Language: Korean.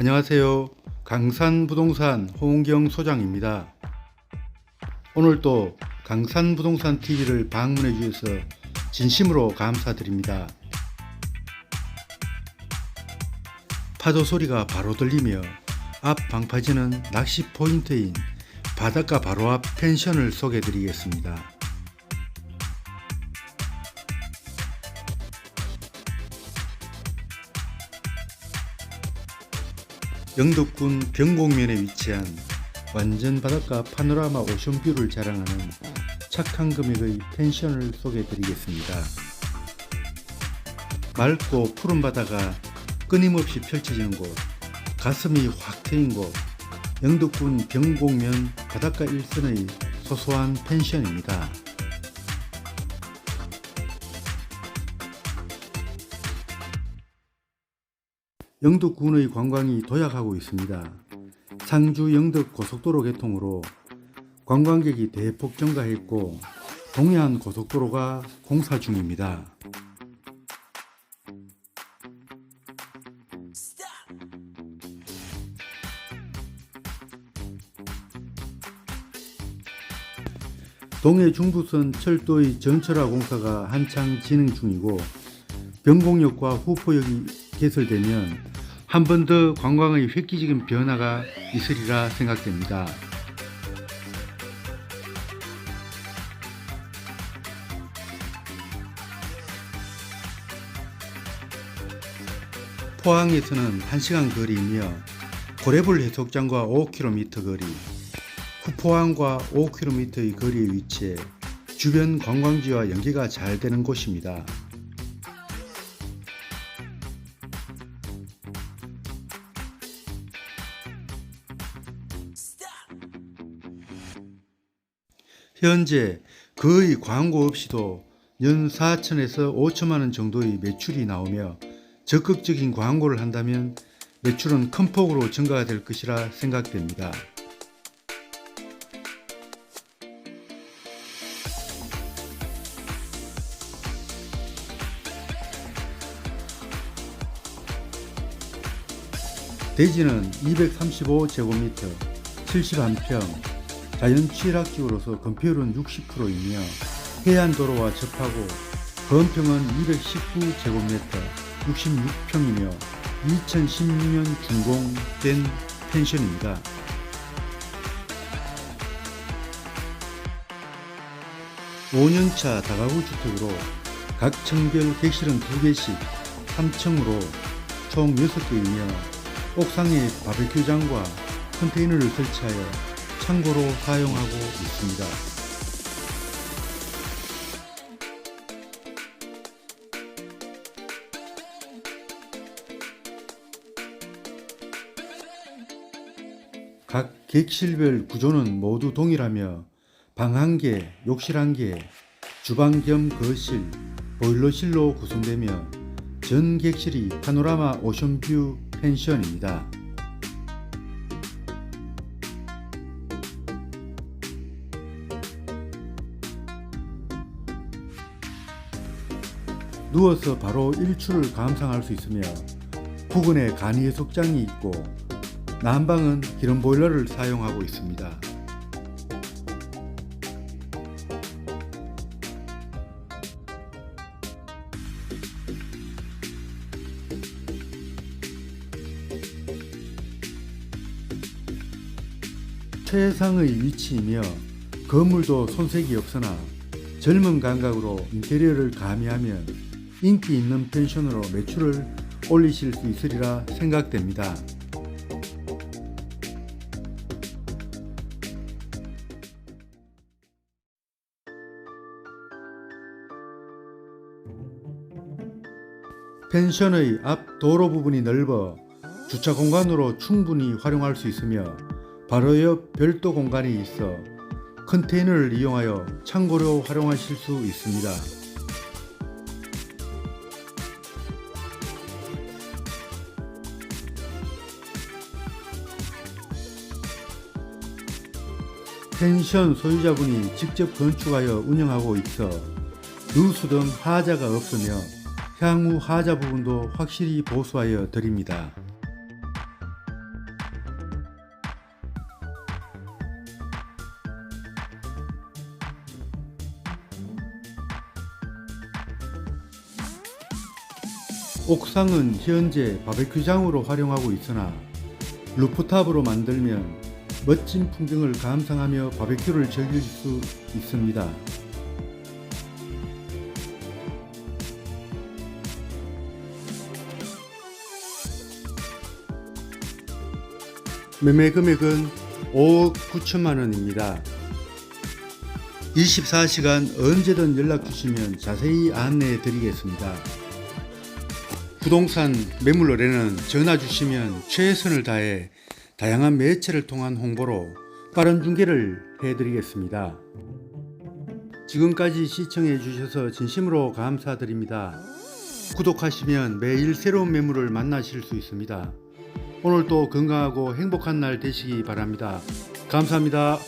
안녕하세요. 강산부동산 홍경 소장입니다. 오늘도 강산부동산 TV를 방문해 주셔서 진심으로 감사드립니다. 파도 소리가 바로 들리며 앞 방파제는 낚시 포인트인 바닷가 바로 앞 펜션을 소개해 드리겠습니다. 영덕군 병곡면에 위치한 완전 바닷가 파노라마 오션뷰를 자랑하는 착한 금액의 펜션을 소개해 드리겠습니다. 맑고 푸른 바다가 끊임없이 펼쳐지는 곳, 가슴이 확 트인 곳, 영덕군 병곡면 바닷가 일선의 소소한 펜션입니다. 영덕군의 관광이 도약하고 있습니다. 상주 영덕 고속도로 개통으로 관광객이 대폭 증가했고 동해안 고속도로가 공사 중입니다. 동해 중부선 철도의 전철화 공사가 한창 진행 중이고 병곡역과 후포역이 개설되면 한 번 더 관광의 획기적인 변화가 있으리라 생각됩니다. 포항에서는 1시간 거리이며 고래불 해수욕장과 5km 거리, 후포항과 5km의 거리에 위치해 주변 관광지와 연계가 잘 되는 곳입니다. 현재 거의 광고 없이도 연 4천에서 5천만 원 정도의 매출이 나오며 적극적인 광고를 한다면 매출은 큰 폭으로 증가가 될 것이라 생각됩니다. 대지는 235제곱미터, 71평, 자연 취락지구로서 건폐율은 60%이며 해안도로와 접하고 건평은 219제곱미터, 66평이며 2016년 준공된 펜션입니다. (5년차) 다가구 주택으로 각 층별 객실은 2개씩 3층으로 총 6개이며 옥상에 바베큐장과 컨테이너를 설치하여 창고로 사용하고 있습니다. 각 객실별 구조는 모두 동일하며 방 한 개, 욕실 한 개, 주방 겸 거실, 보일러실로 구성되며 전 객실이 파노라마 오션뷰 펜션입니다. 누워서 바로 일출을 감상할 수 있으며 부근에 간이 해수욕장이 있고 난방은 기름 보일러를 사용하고 있습니다. 최상의 위치이며 건물도 손색이 없으나 젊은 감각으로 인테리어를 가미하면 인기 있는 펜션으로 매출을 올리실 수 있으리라 생각됩니다. 펜션의 앞 도로 부분이 넓어 주차 공간으로 충분히 활용할 수 있으며 바로 옆 별도 공간이 있어 컨테이너를 이용하여 창고로 활용하실 수 있습니다. 펜션 소유자분이 직접 건축하여 운영하고 있어 누수 등 하자가 없으며 향후 하자 부분도 확실히 보수하여 드립니다. 옥상은 현재 바베큐장으로 활용하고 있으나 루프탑으로 만들면 멋진 풍경을 감상하며 바베큐를 즐길 수 있습니다. 매매 금액은 5억 9천만 원입니다. 24시간 언제든 연락 주시면 자세히 안내해 드리겠습니다. 부동산 매물 의뢰는 전화 주시면 최선을 다해 다양한 매체를 통한 홍보로 빠른 중개를 해 드리겠습니다. 지금까지 시청해 주셔서 진심으로 감사드립니다. 구독하시면 매일 새로운 매물을 만나실 수 있습니다. 오늘도 건강하고 행복한 날 되시기 바랍니다. 감사합니다.